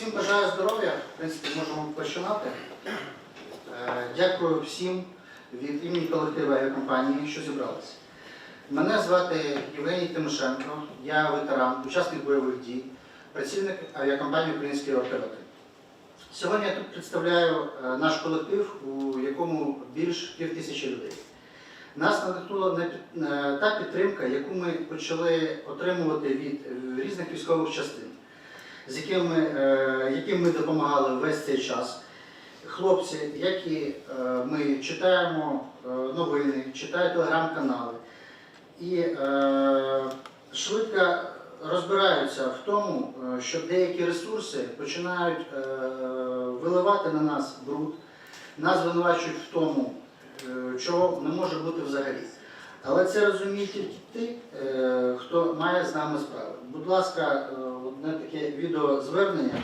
Всім бажаю здоров'я. В принципі, можемо починати. Е, Дякую всім від імені колективу авіакомпанії, що зібралися. Мене звати Євгеній Тимошенко, я ветеран, учасник бойових дій, працівник авіакомпанії Українські вертольоти. Сьогодні я тут представляю е, наш колектив, у якому більш пів тисячі людей. Нас надихнула е, та підтримка, яку ми почали отримувати від різних військових частин, з якими, е, яким ми допомагали весь цей час. Хлопці, які е, ми читаємо е, новини, читають телеграм-канали і швидко розбираються в тому, що деякі ресурси починають виливати на нас бруд, нас звинувачують в тому, чого не може бути взагалі. Але це розуміє тільки ти, е, хто має з нами справи. Будь ласка, е, одне таке відеозвернення.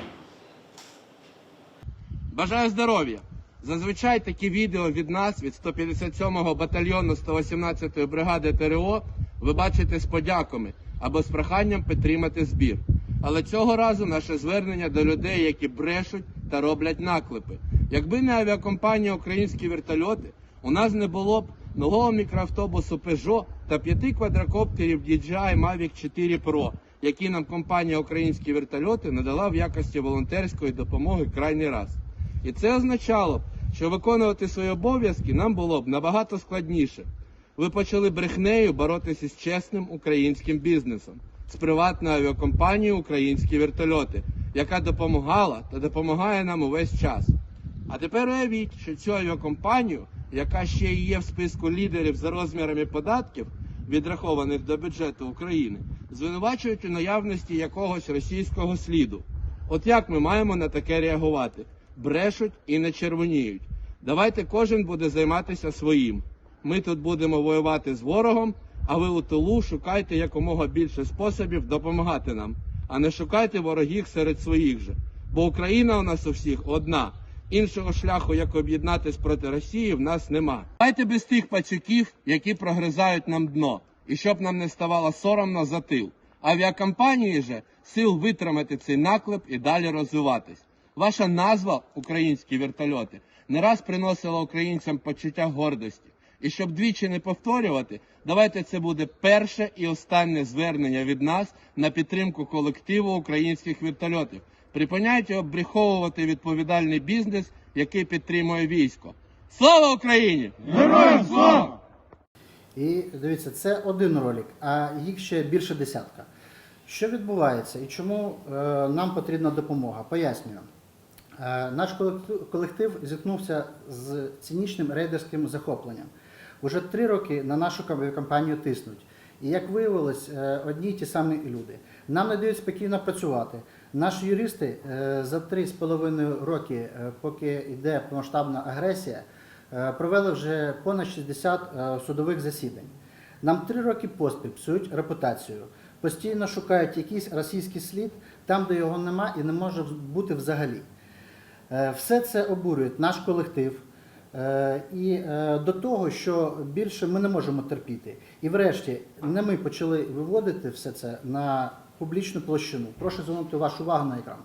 Бажаю здоров'я! Зазвичай такі відео від нас, від 157-го батальйону 118-ї бригади ТРО, ви бачите з подяками або з проханням підтримати збір. Але цього разу наше звернення до людей, які брешуть та роблять наклепи. Якби не авіакомпанія Українські вертольоти, у нас не було б нового мікроавтобусу Peugeot та п'яти квадрокоптерів DJI Mavic 4 Pro, які нам компанія Українські вертольоти надала в якості волонтерської допомоги крайній раз. І це означало що виконувати свої обов'язки нам було б набагато складніше. Ви почали брехнею боротися з чесним українським бізнесом, з приватною авіакомпанією Українські вертольоти, яка допомагала та допомагає нам увесь час. А тепер уявіть, що цю авіакомпанію, яка ще і є в списку лідерів за розмірами податків, відрахованих до бюджету України, звинувачують у наявності якогось російського сліду. От як ми маємо на таке реагувати? Брешуть і не червоніють. Давайте кожен буде займатися своїм. Ми тут будемо воювати з ворогом, а ви у тилу шукайте якомога більше способів допомагати нам, а не шукайте ворогів серед своїх же. Бо Україна у нас у всіх одна. Іншого шляху, як об'єднатись проти Росії, в нас нема. Давайте без тих пацюків, які прогризають нам дно, і щоб нам не ставало соромно за тил. Авіакомпанії же сил витримати цей наклеп і далі розвиватись. Ваша назва українські вертольоти не раз приносила українцям почуття гордості. І щоб двічі не повторювати, давайте це буде перше і останнє звернення від нас на підтримку колективу українських вертольотів. Припиняйте обріховувати відповідальний бізнес, який підтримує військо. Слава Україні! Героям слава! І дивіться, це один ролик, а їх ще більше десятка. Що відбувається і чому е, нам потрібна допомога? Пояснюю. Е, наш колектив, колектив зіткнувся з цинічним рейдерським захопленням. Уже три роки на нашу компанію тиснуть. І як виявилось, е, одні й ті самі люди. Нам не дають спокійно працювати. Наші юристи е, за три з половиною роки, е, поки йде масштабна агресія, е, провели вже понад 60 е, судових засідань. Нам три роки поспіль псують репутацію. Постійно шукають якийсь російський слід там, де його нема і не може бути взагалі. Все це обурює наш колектив. І до того, що більше ми не можемо терпіти. І врешті не ми почали виводити все це на публічну площину. Прошу звернути вашу увагу на екран.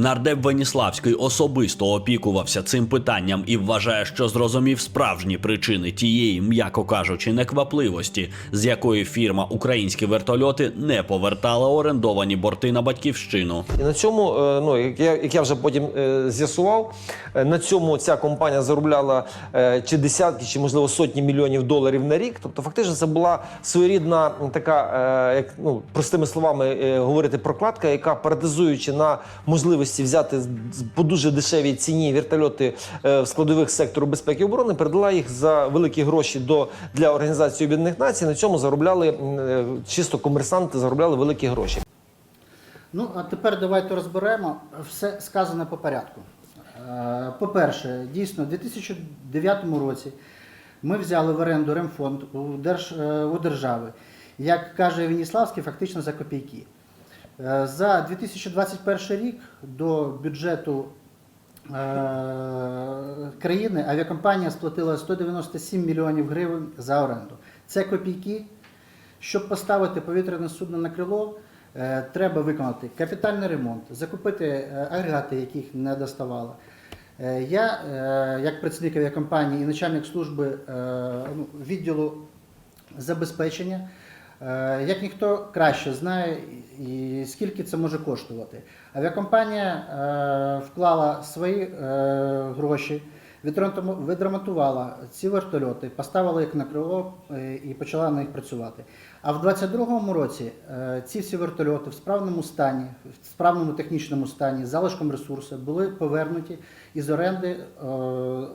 Нардеп Веніславський особисто опікувався цим питанням і вважає, що зрозумів справжні причини тієї, м'яко кажучи, неквапливості, з якої фірма українські вертольоти не повертала орендовані борти на батьківщину. І на цьому, е, ну як я, вже потім е, з'ясував, е, на цьому ця компанія заробляла чи десятки, чи можливо сотні мільйонів доларів на рік. Тобто, фактично, це була своєрідна така, як ну простими словами говорити, прокладка, яка парадизуючи на можливості взяти по дуже дешевій ціні вертольоти е, в складових сектору безпеки і оборони, передала їх за великі гроші до для організації Об'єднаних Націй. На цьому заробляли е, чисто комерсанти, заробляли великі гроші. Ну, а тепер давайте розберемо все сказане по порядку. Е, По-перше, дійсно, у 2009 році ми взяли в оренду ремфонд у, держ, у держави, як каже Веніславський, фактично за копійки. Е, За 2021 рік до бюджету е, країни авіакомпанія сплатила 197 мільйонів гривень за оренду. Це копійки. Щоб поставити повітряне судно на крило, е, треба виконати капітальний ремонт, закупити агрегати, яких не доставало. Я, як працівник авіакомпанії і начальник служби ну, відділу забезпечення, як ніхто краще знає, і скільки це може коштувати. Авіакомпанія е, вклала свої е, гроші, відремонту- відремонтувала ці вертольоти, поставила їх на крило е, і почала на них працювати. А в 2022 році е, ці всі вертольоти в справному стані, в справному технічному стані, залишком ресурсу були повернуті із оренди е,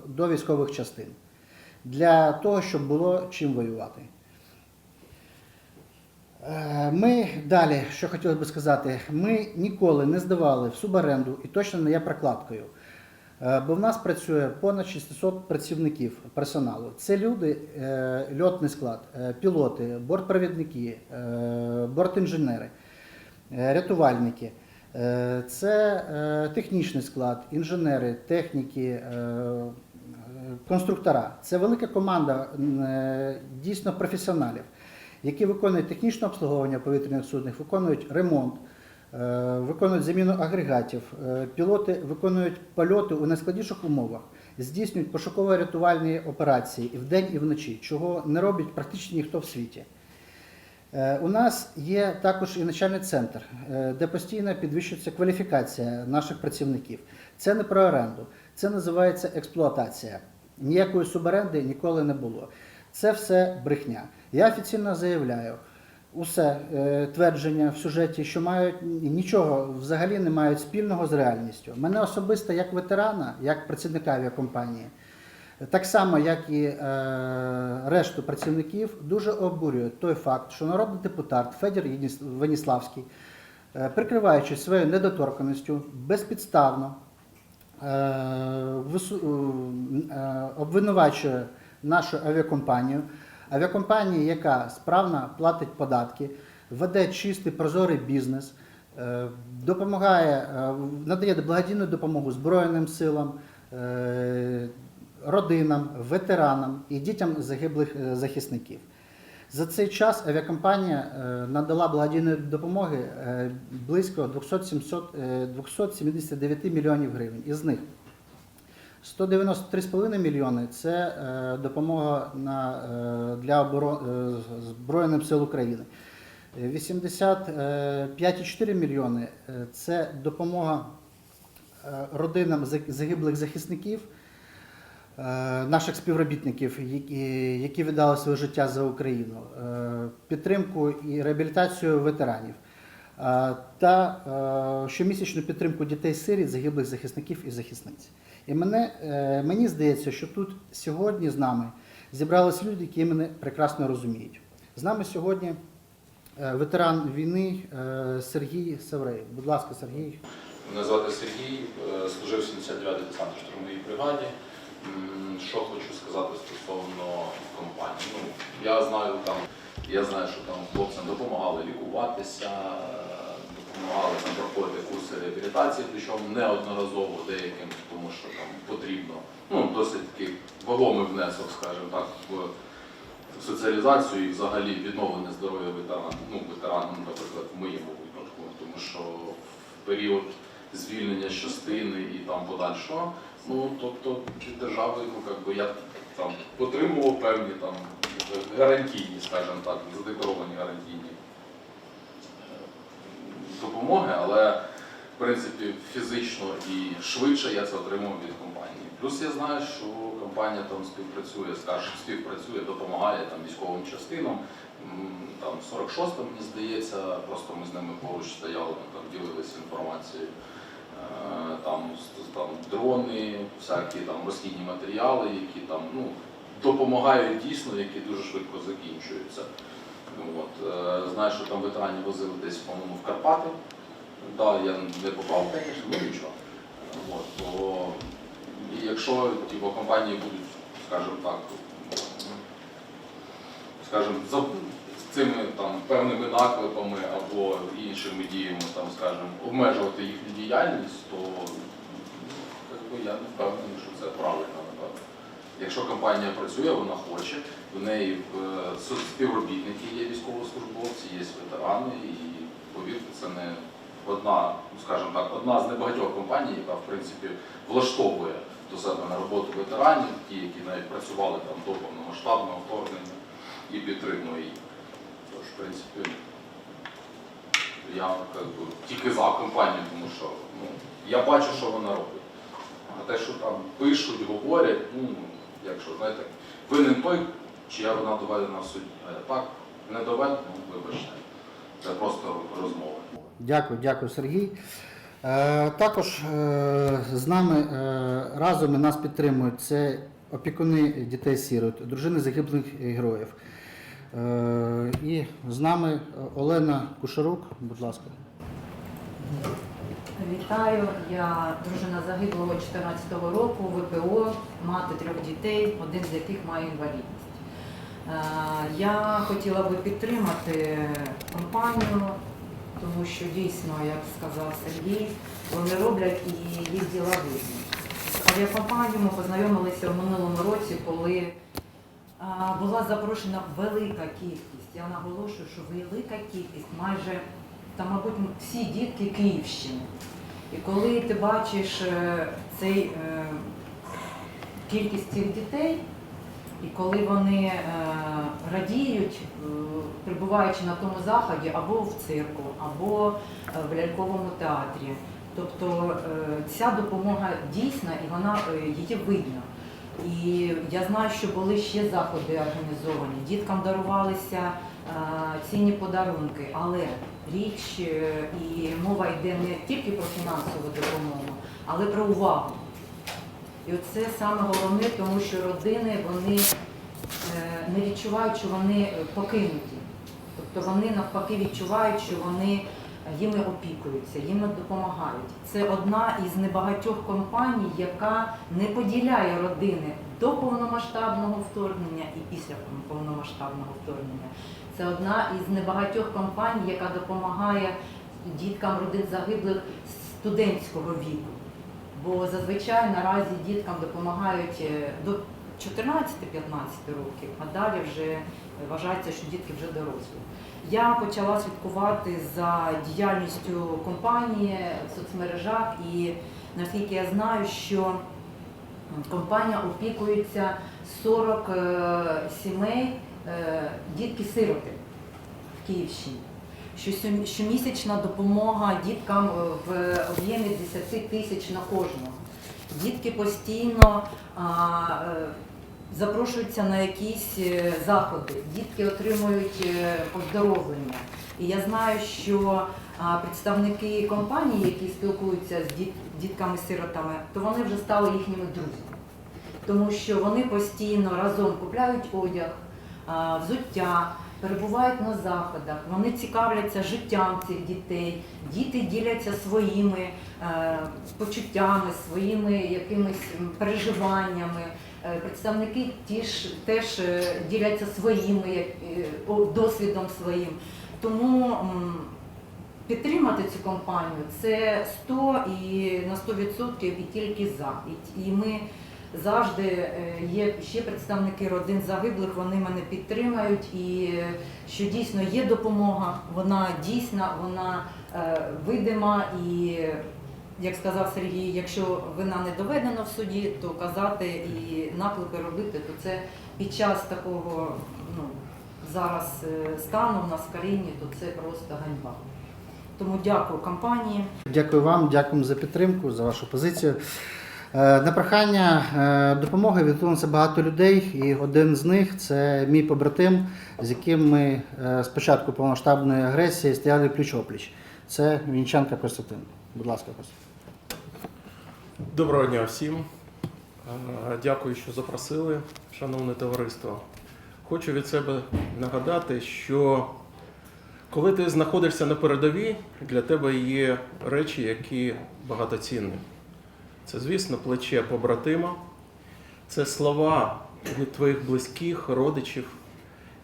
до військових частин для того, щоб було чим воювати. Е, Ми далі, що хотілося би сказати, ми ніколи не здавали в суборенду і точно не є прокладкою. Е, Бо в нас працює понад 600 працівників персоналу. Це люди, е, льотний склад, пілоти, бортпровідники, бортінженери, рятувальники. Це технічний склад, інженери, техніки, конструктора. Це велика команда дійсно професіоналів, які виконують технічне обслуговування повітряних судних, виконують ремонт, е, виконують заміну агрегатів. Е, Пілоти виконують польоти у найскладніших умовах, здійснюють пошуково-рятувальні операції і вдень, і вночі, чого не робить практично ніхто в світі. Е, У нас є також і навчальний центр, де постійно підвищується кваліфікація наших працівників. Це не про оренду, це називається експлуатація. Ніякої суборенди ніколи не було. Це все брехня. Я офіційно заявляю, усе е, твердження в сюжеті, що мають нічого взагалі не мають спільного з реальністю. Мене особисто як ветерана, як працівника авіакомпанії. Так само, як і е, решту працівників, дуже обурює той факт, що народний депутат Федір Веніславський, е, прикриваючись своєю недоторканістю, безпідставно е, вису- е, обвинувачує нашу авіакомпанію. Авіакомпанія, яка справно платить податки, веде чистий прозорий бізнес, е, допомагає, е, надає благодійну допомогу Збройним силам, е, родинам, ветеранам і дітям загиблих захисників. За цей час авіакомпанія надала благодійної допомоги близько 200-700, е, 279 мільйонів гривень. Із них 193,5 мільйони це е, допомога на, е, для оборо- е, Збройним сил України. Е, 85,4 мільйони е, це допомога е, родинам загиблих захисників, е, наших співробітників, які, віддали своє життя за Україну, е, підтримку і реабілітацію ветеранів. е, Та е, щомісячну підтримку дітей-сиріт, загиблих захисників і захисниць. І мене, е, мені здається, що тут сьогодні з нами зібрались люди, які мене прекрасно розуміють. З нами сьогодні е, ветеран війни е, Сергій Саврей. Будь ласка, Сергій. Мене звати Сергій, служив в 79-й десантно-штурмовій бригаді. Що хочу сказати стосовно компанії. Ну, я знаю там, я знаю, що там хлопцям допомагали лікуватися, допомагали там проходити курси реабілітації, причому неодноразово деяким, тому що там потрібно. Ну, досить такий вагомий внесок, скажімо так, в соціалізацію і взагалі відновлення здоров'я ветеран, ну, ветеранам, наприклад, в моєму випадку, тому що в період звільнення частини і там подальшого, ну тобто від держави, ну як би я там отримував певні там гарантійні, скажімо так, задекларовані гарантійні допомоги, але в принципі фізично і швидше я це отримав від компанії. Плюс я знаю, що компанія там співпрацює, скажімо, співпрацює, допомагає там військовим частинам. Там 46 мені здається, просто ми з ними поруч стояли, ми там ділилися інформацією. Е, Там, там дрони, всякі там розхідні матеріали, які там ну, допомагають дійсно, які дуже швидко закінчуються. Ну, От, е, знаю, що там ветерані возили десь, по-моєму, в Карпати. Да, я не попав, звісно, ну нічого. От, то, і якщо типу, компанії будуть, скажімо так, скажімо, за цими там певними наклепами або іншими діями, там, скажімо, обмежувати їхню діяльність, то якби, я не впевнений, що це правильно. Якщо компанія працює, вона хоче, в неї е, співробітники є військовослужбовці, є ветерани, і повірте, це не одна, ну скажімо так, одна з небагатьох компаній, яка в принципі влаштовує до себе на роботу ветеранів, ті, які навіть працювали там до повномасштабного вторгнення і підтримує їх. Тож, в принципі, я би, тільки за компанію, тому що ну, я бачу, що вона робить. А те, що там пишуть, говорять, ну, якщо, знаєте, винен той, чия вона доведена в суді. А так не доведена, ну, вибачте. Це просто розмова. Дякую, дякую, Сергій. Е, також е, з нами е, разом і нас підтримують це опікуни дітей-сірот, дружини загиблих героїв. Е, і з нами Олена Кушарук, будь ласка. Вітаю, я дружина загиблого 14-го року, ВПО, трьох дітей, один з яких має інвалідність. Е, Я хотіла би підтримати компанію, тому що дійсно, як сказав Сергій, вони роблять і їх діла видні. З ми познайомилися в минулому році, коли була запрошена велика кількість. Я наголошую, що велика кількість, майже та, мабуть, всі дітки Київщини. І коли ти бачиш е, цей е, кількість цих дітей, і коли вони е, радіють, е, прибуваючи на тому заході, або в цирку, або е, в ляльковому театрі. Тобто ця допомога дійсна і вона її видно. І я знаю, що були ще заходи організовані. Діткам дарувалися цінні подарунки, але річ і мова йде не тільки про фінансову допомогу, але про увагу. І оце саме головне, тому що родини вони е, не відчувають, що вони е, покинуті. Тобто вони навпаки відчувають, що вони їми опікуються, їм допомагають. Це одна із небагатьох компаній, яка не поділяє родини до повномасштабного вторгнення і після повномасштабного вторгнення. Це одна із небагатьох компаній, яка допомагає діткам родин загиблих студентського віку. Бо зазвичай наразі діткам допомагають е, до 14-15 років, а далі вже вважається, що дітки вже дорослі. Я почала слідкувати за діяльністю компанії в соцмережах і наскільки я знаю, що компанія опікується 40 е, сімей е, дітки-сироти в Київщині. Що щомісячна допомога діткам е, в об'ємі 10 тисяч на кожного. Дітки постійно е, запрошуються на якісь е, заходи, дітки отримують оздоровлення. І я знаю, що представники компанії, які спілкуються з діт- дітками-сиротами, то вони вже стали їхніми друзями. Тому що вони постійно разом купляють одяг, взуття, перебувають на заходах, вони цікавляться життям цих дітей, діти діляться своїми е, почуттями, своїми якимись переживаннями. Е, Представники ті ж теж е, діляться своїми е, досвідом своїм. Тому підтримати цю компанію це 100 і на 100% і тільки за. І ми завжди е, є ще представники родин загиблих, вони мене підтримають і е, що дійсно є допомога, вона дійсна, вона е, видима і. Як сказав Сергій, якщо вина не доведена в суді, то казати і наклепи робити, то це під час такого ну, зараз стану в нас в країні, то це просто ганьба. Тому дякую компанії. Дякую вам, дякуємо за підтримку, за вашу позицію. Е, На прохання е, допомоги відгукнулося багато людей, і один з них це мій побратим, з яким ми е, з початку повноштабної агресії стояли пліч-опліч. Це Вінченка Костянтин. Будь ласка, Костя. Доброго дня всім. Е, Дякую, що запросили, шановне товариство. Хочу від себе нагадати, що коли ти знаходишся на передовій, для тебе є речі, які багатоцінні. Це, звісно, плече побратима, це слова від твоїх близьких, родичів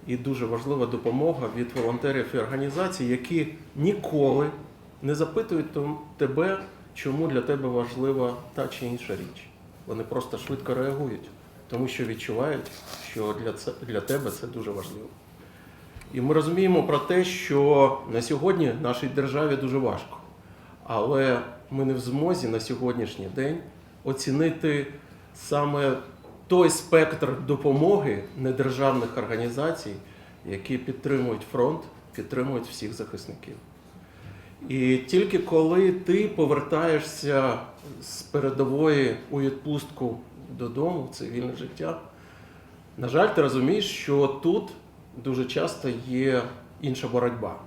і дуже важлива допомога від волонтерів і організацій, які ніколи не запитують тебе, чому для тебе важлива та чи інша річ. Вони просто швидко реагують, тому що відчувають, що для, це, для тебе це дуже важливо. І ми розуміємо про те, що на сьогодні нашій державі дуже важко. Але ми не в змозі на сьогоднішній день оцінити саме той спектр допомоги недержавних організацій, які підтримують фронт, підтримують всіх захисників. І тільки коли ти повертаєшся з передової у відпустку додому, в цивільне життя, на жаль, ти розумієш, що тут дуже часто є інша боротьба.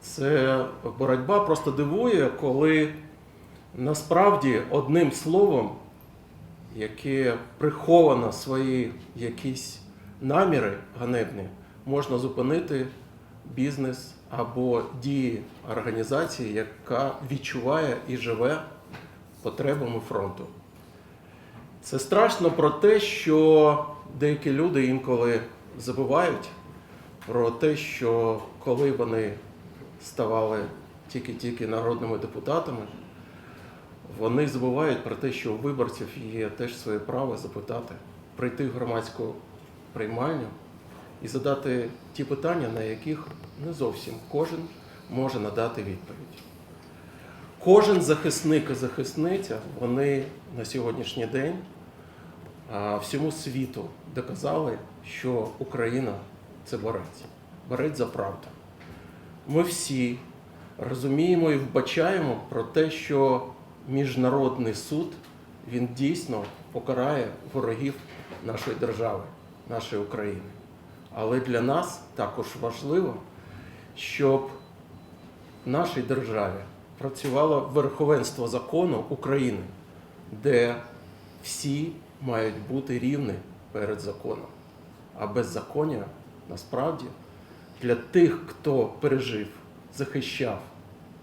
Це боротьба просто дивує, коли насправді одним словом, яке приховано свої якісь наміри ганебні, можна зупинити бізнес або дії організації, яка відчуває і живе потребами фронту. Це страшно про те, що деякі люди інколи забувають про те, що коли вони ставали тільки-тільки народними депутатами, вони забувають про те, що у виборців є теж своє право запитати, прийти в громадську приймальню і задати ті питання, на яких не зовсім кожен може надати відповідь. Кожен захисник і захисниця, вони на сьогоднішній день всьому світу доказали, що Україна це борець, борець за правду. Ми всі розуміємо і вбачаємо про те, що міжнародний суд він дійсно покарає ворогів нашої держави, нашої України. Але для нас також важливо, щоб в нашій державі працювало верховенство закону України, де всі мають бути рівні перед законом. А беззаконня насправді для тих, хто пережив, захищав,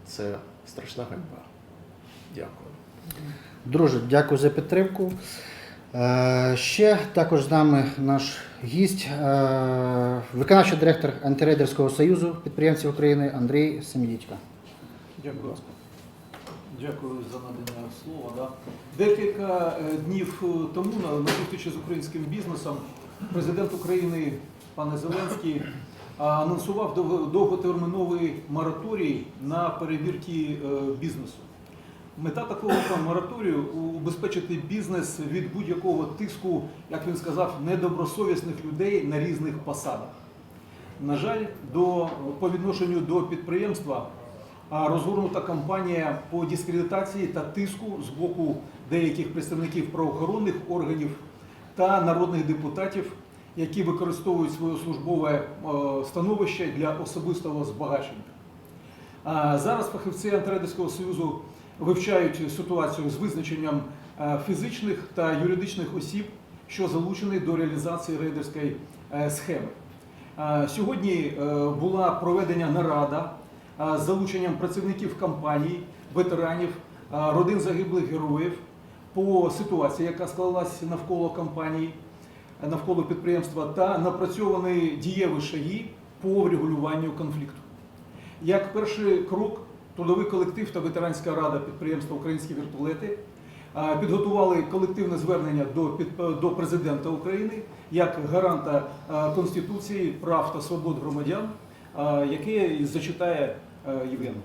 це страшна ганьба. Дякую. Друже, дякую за підтримку. Е, Ще також з нами наш гість, е, виконавчий директор антирейдерського союзу підприємців України Андрій Семідітько. Дякую. Дякую за надання слова. Да. Декілька е, днів тому на, зустрічі з українським бізнесом президент України пане Зеленський анонсував дов- довготерміновий мораторій на перевірки е, бізнесу. Мета такого мораторію убезпечити бізнес від будь-якого тиску, як він сказав, недобросовісних людей на різних посадах. На жаль, до, по відношенню до підприємства розгорнута кампанія по дискредитації та тиску з боку деяких представників правоохоронних органів та народних депутатів, які використовують своє службове е, становище для особистого збагачення. Зараз фахівці антирейдерського союзу вивчають ситуацію з визначенням е, фізичних та юридичних осіб, що залучені до реалізації рейдерської е, схеми. Сьогодні була проведена нарада з залученням працівників компаній, ветеранів, родин загиблих героїв по ситуації, яка склалася навколо компанії, навколо підприємства, та напрацьовані дієві шаги по врегулюванню конфлікту. Як перший крок, трудовий колектив та ветеранська рада підприємства Українські вертолети підготували колективне звернення до, президента України як гаранта Конституції, прав та свобод громадян, яке зачитає Євген.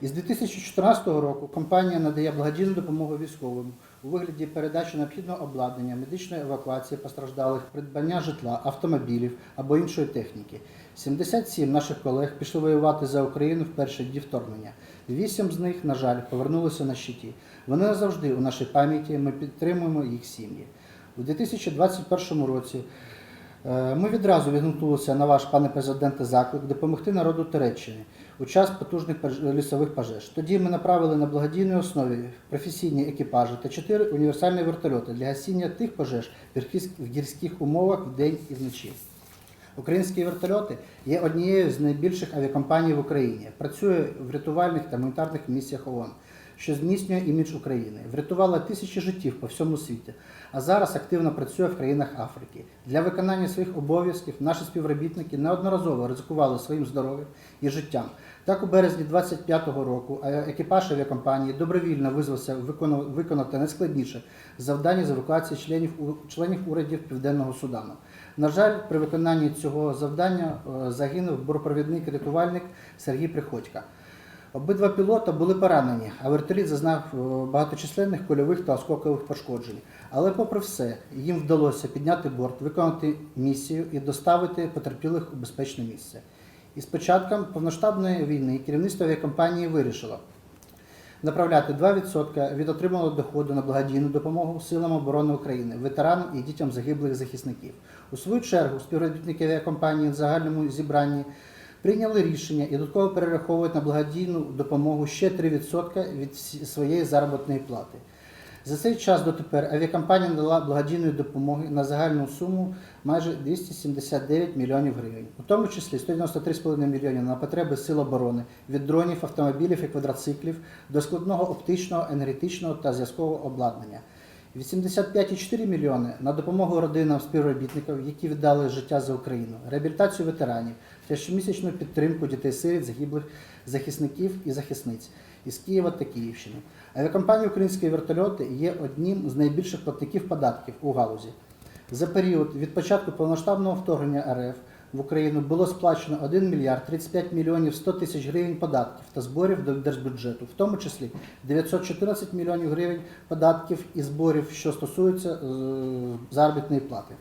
Із 2014 року компанія надає благодійну допомогу військовим у вигляді передачі необхідного обладнання, медичної евакуації постраждалих, придбання житла, автомобілів або іншої техніки. 77 наших колег пішли воювати за Україну в перші дні вторгнення. Вісім з них, на жаль, повернулися на щиті. Вони назавжди у нашій пам'яті. Ми підтримуємо їх сім'ї. У 2021 році Ми відразу відгукнулися на ваш, пане президенте, заклик допомогти народу Туреччини у час потужних лісових пожеж. Тоді ми направили на благодійній основі професійні екіпажі та чотири універсальні вертольоти для гасіння тих пожеж в гірських умовах вдень і вночі. Українські вертольоти є однією з найбільших авіакомпаній в Україні. Працює в рятувальних та гуманітарних місіях ООН. Що зміцнює імідж України, врятувала тисячі життів по всьому світі, а зараз активно працює в країнах Африки. Для виконання своїх обов'язків наші співробітники неодноразово ризикували своїм здоров'ям і життям. Так, у березні 25-го року е, екіпаж авіакомпанії добровільно визвався виконати найскладніше завдання з евакуації членів, членів урядів Південного Судану. На жаль, при виконанні цього завдання е, загинув буропровідник-рятувальник Сергій Приходько. Обидва пілота були поранені, а вертоліт зазнав е, багаточисленних кульових та осколкових пошкоджень. Але, попри все, їм вдалося підняти борт, виконати місію і доставити потерпілих у безпечне місце. І з початком повноштабної війни керівництво авіакомпанії вирішило направляти 2% від отриманого доходу на благодійну допомогу силам оборони України, ветеранам і дітям загиблих захисників. У свою чергу співробітники авіакомпанії в загальному зібранні прийняли рішення і додатково перераховують на благодійну допомогу ще 3% від своєї заробітної плати. За цей час дотепер авіакомпанія надала благодійної допомоги на загальну суму майже 279 мільйонів гривень, у тому числі 193,5 мільйонів на потреби сил оборони від дронів, автомобілів і квадроциклів до складного оптичного, енергетичного та зв'язкового обладнання. 85,4 мільйони на допомогу родинам співробітників, які віддали життя за Україну, реабілітацію ветеранів та щомісячну підтримку дітей-сиріт, загиблих захисників і захисниць із Києва та Київщини. Авіакомпанія Українські вертольоти є одним з найбільших платників податків у галузі. За період від початку повноштабного вторгнення РФ в Україну було сплачено 1 мільярд 35 мільйонів 100 тисяч гривень податків та зборів до держбюджету, в тому числі 914 мільйонів гривень податків і зборів, що стосуються е, заробітної плати.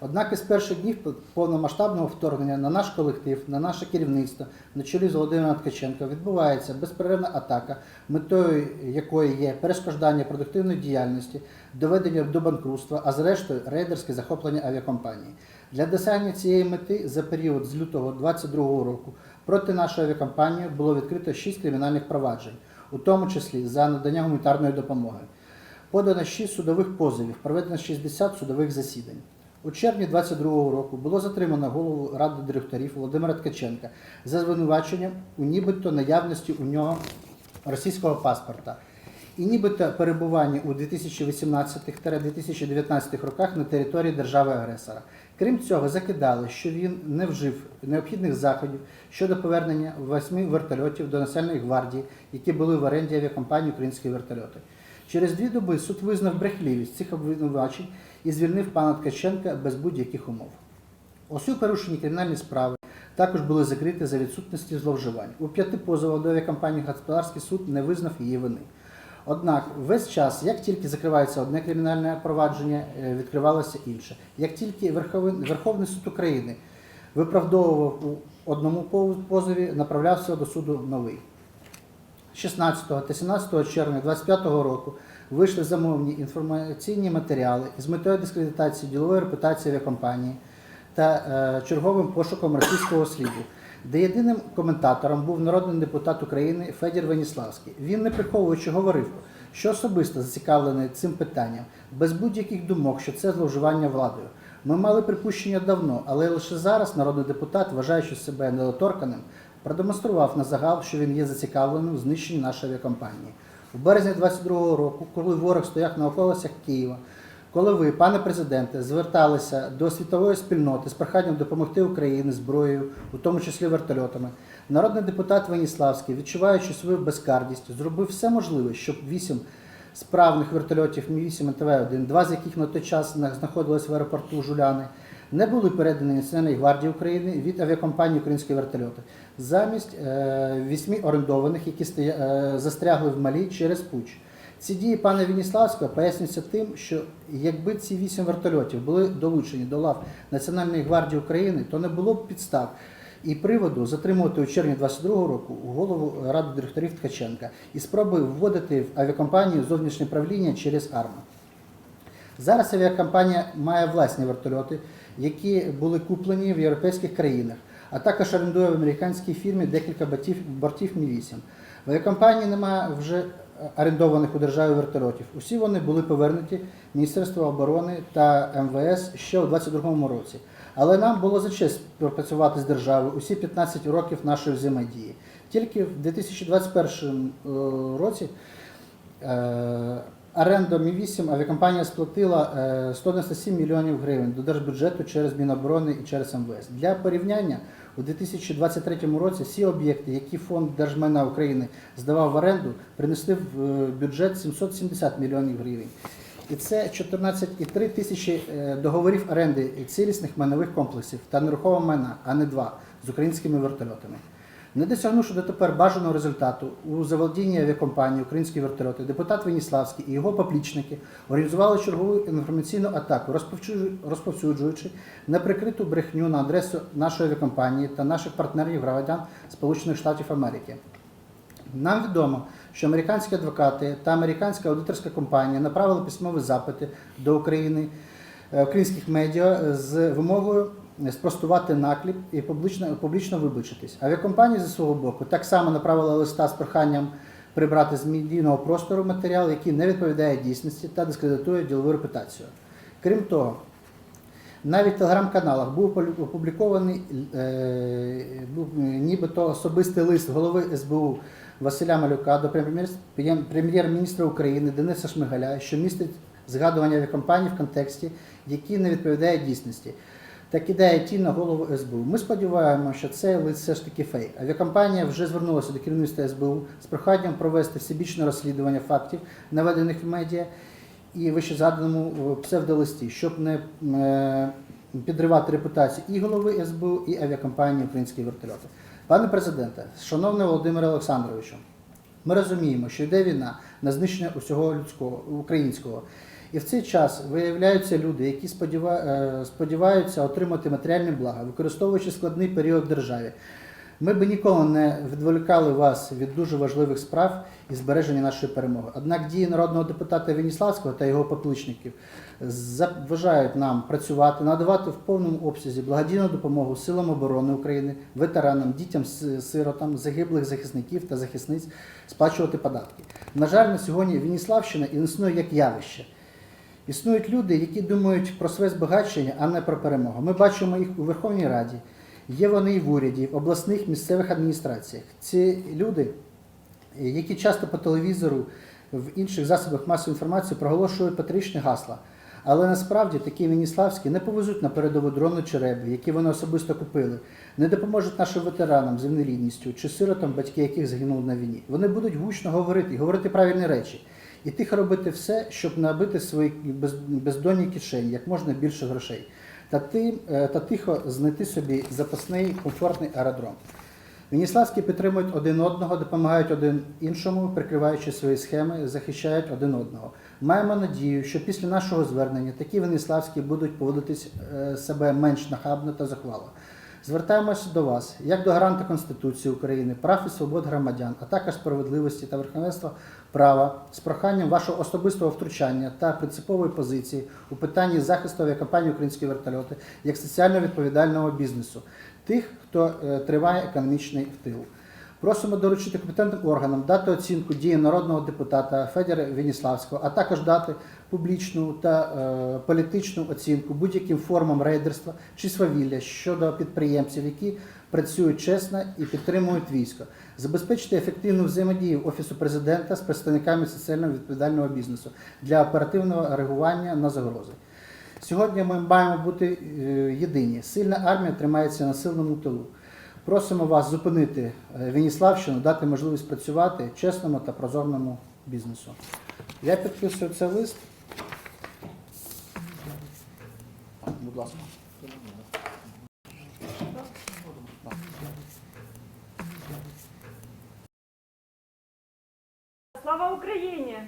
Однак із перших днів повномасштабного вторгнення на наш колектив, на наше керівництво, на чолі з Володимиром Ткаченко, відбувається безперервна атака, метою якої є перешкоджання продуктивної діяльності, доведення до банкрутства, а зрештою рейдерське захоплення авіакомпанії. Для досягнення цієї мети за період з лютого 2022 року проти нашої авіакомпанії було відкрито 6 кримінальних проваджень, у тому числі за надання гуманітарної допомоги. Подано 6 судових позовів, проведено 60 судових засідань. У червні 2022 року було затримано голову ради директорів Володимира Ткаченка за звинуваченням у нібито наявності у нього російського паспорта і нібито перебування у 2018-2019 роках на території держави-агресора. Крім цього, закидали, що він не вжив необхідних заходів щодо повернення восьми вертольотів до Національної гвардії, які були в оренді авіакомпанії Українські вертольоти. Через дві доби суд визнав брехливість цих обвинувачень і звільнив пана Ткаченка без будь-яких умов. Усі порушені кримінальні справи також були закриті за відсутності зловживань. У п'яти позовах до авіакомпанії господарський суд не визнав її вини. Однак весь час, як тільки закривається одне кримінальне провадження, е, відкривалося інше. Як тільки Верховний суд України виправдовував у одному позові, направлявся до суду новий. 16 та 17 червня 2025 року вийшли замовні інформаційні матеріали з метою дискредитації ділової репутації авіакомпанії та е, черговим пошуком російського сліду, де єдиним коментатором був народний депутат України Федір Веніславський. Він, не приховуючи, говорив, що особисто зацікавлений цим питанням, без будь-яких думок, що це зловживання владою. Ми мали припущення давно, але лише зараз народний депутат, вважаючи себе недоторканим, продемонстрував на загал, що він є зацікавленим у знищенні нашої авіакомпанії. У березні 22-го року, коли ворог стояв на околицях Києва, коли ви, пане президенте, зверталися до світової спільноти з проханням допомогти Україні зброєю, у тому числі вертольотами, народний депутат Веніславський, відчуваючи свою безкарність, зробив все можливе, щоб вісім справних вертольотів Мі-8 НТВ-1, два з яких на той час знаходились в аеропорту Жуляни, не були передані Національній гвардії України від авіакомпанії Українські вертольоти замість е, вісьми орендованих, які е, застрягли в Малі через пуч. Ці дії пана Веніславського пояснюються тим, що якби ці вісім вертольотів були долучені до лав Національної гвардії України, то не було б підстав і приводу затримувати у червні 22-го року голову ради директорів Ткаченка і спроби вводити в авіакомпанію зовнішнє правління через АРМА. Зараз авіакомпанія має власні вертольоти, які були куплені в європейських країнах, а також орендує в американській фірмі декілька бортів, бортів Мі-8. В авіакомпанії немає вже орендованих у державі вертольотів. Усі вони були повернуті Міністерству оборони та МВС ще у 2022 році. Але нам було за честь працювати з державою усі 15 років нашої взаємодії. Тільки в 2021 е, році е, оренда Мі-8 авіакомпанія сплатила е, 197 мільйонів гривень до держбюджету через Міноборони і через МВС. Для порівняння у 2023 році всі об'єкти, які фонд Держмайна України здавав в оренду, принесли в е, бюджет 770 мільйонів гривень. І це 14,3 тисячі е, договорів оренди цілісних майнових комплексів та нерухомого майна, а не два з українськими вертольотами. Не досягнувши дотепер бажаного результату у заволодінні авіакомпанії «Українські вертольоти», депутат Веніславський і його поплічники організували чергову інформаційну атаку, розповсюджуючи неприкриту брехню на адресу нашої авіакомпанії та наших партнерів громадян Сполучених Штатів Америки. Нам відомо, що американські адвокати та американська аудиторська компанія направили письмові запити до України, е, українських медіа з вимогою спростувати накліп і публічно, публічно вибачитись. Авіакомпанія зі свого боку так само направила листа з проханням прибрати з медійного простору матеріал, який не відповідає дійсності та дискредитує ділову репутацію. Крім того, навіть в телеграм-каналах був опублікований е, був, е, нібито особистий лист голови СБУ Василя Малюка до прем'єр-міністра України Дениса Шмигаля, що містить згадування авіакомпанії в контексті, який не відповідає дійсності. Та кидає тінь на голову СБУ. Ми сподіваємося, що це лист все ж таки фейк. Авіакомпанія вже звернулася до керівництва СБУ з проханням провести всебічне розслідування фактів, наведених в медіа, і вище заданому е, псевдолисті, щоб не е, підривати репутацію і голови СБУ, і авіакомпанії Українські вертольоти. Пане президенте, шановний Володимире Олександровичу, ми розуміємо, що йде війна на знищення усього людського українського. І в цей час виявляються люди, які е, сподіваються отримати матеріальні блага, використовуючи складний період в державі. Ми би ніколи не відволікали вас від дуже важливих справ і збереження нашої перемоги. Однак дії народного депутата Веніславського та його поплічників заважають нам працювати, надавати в повному обсязі благодійну допомогу силам оборони України, ветеранам, дітям, сиротам, загиблих захисників та захисниць сплачувати податки. На жаль, на сьогодні Веніславщина існує як явище. Існують люди, які думають про своє збагачення, а не про перемогу. Ми бачимо їх у Верховній Раді, є вони і в уряді, в обласних місцевих адміністраціях. Ці люди, які часто по телевізору, в інших засобах масової інформації проголошують патріотичні гасла. Але насправді такі Веніславські не повезуть на передову дрони чи які вони особисто купили, не допоможуть нашим ветеранам з інвалідністю чи сиротам, батьки яких загинули на війні. Вони будуть гучно говорити і говорити правильні речі. І тихо робити все, щоб набити свої бездонні кишені як можна більше грошей. Та, ти, е, та тихо знайти собі запасний комфортний аеродром. Веніславські підтримують один одного, допомагають один іншому, прикриваючи свої схеми, захищають один одного. Маємо надію, що після нашого звернення такі Веніславські будуть поводитись е, себе менш нахабно та захвало. Звертаємося до вас як до гаранта Конституції України, прав і свобод громадян, а також справедливості та верховенства права з проханням вашого особистого втручання та принципової позиції у питанні захисту авіакомпанії Українські вертольоти як соціально відповідального бізнесу, тих, хто е, триває економічний втил. Просимо доручити компетентним органам дати оцінку діям народного депутата Федора Веніславського, а також дати публічну та е, політичну оцінку будь-яким формам рейдерства чи свавілля щодо підприємців, які працюють чесно і підтримують військо, забезпечити ефективну взаємодію Офісу президента з представниками соціально відповідального бізнесу для оперативного реагування на загрози. Сьогодні ми маємо бути е, єдині. Сильна армія тримається на сильному тилу. Просимо вас зупинити е, Веніславщину, дати можливість працювати чесному та прозорному бізнесу. Я підписую цей лист. Будь ласка. Україні!